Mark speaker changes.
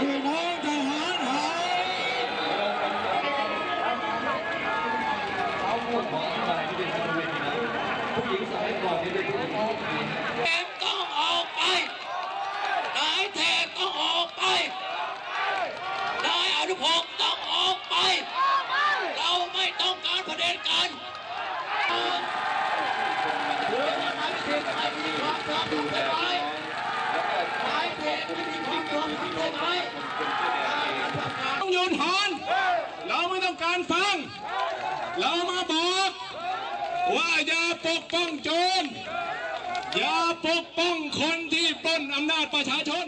Speaker 1: พี่น้องทหารหาย
Speaker 2: แกต้องออกไปนายแทต้องออกไปนายอนุพงศ์ต้องออกไป เราไม่ต้องการประเด็นกันเพื่อจะนายเทนไปมีความพร้อมใช่ไต้
Speaker 3: องหยุดหอน เราไม่ต้องการฟัง เรามาบอก ว่าอย่าปกป้องโจรอย่าปกป้องคนที่ปล้นอำนาจประชาชน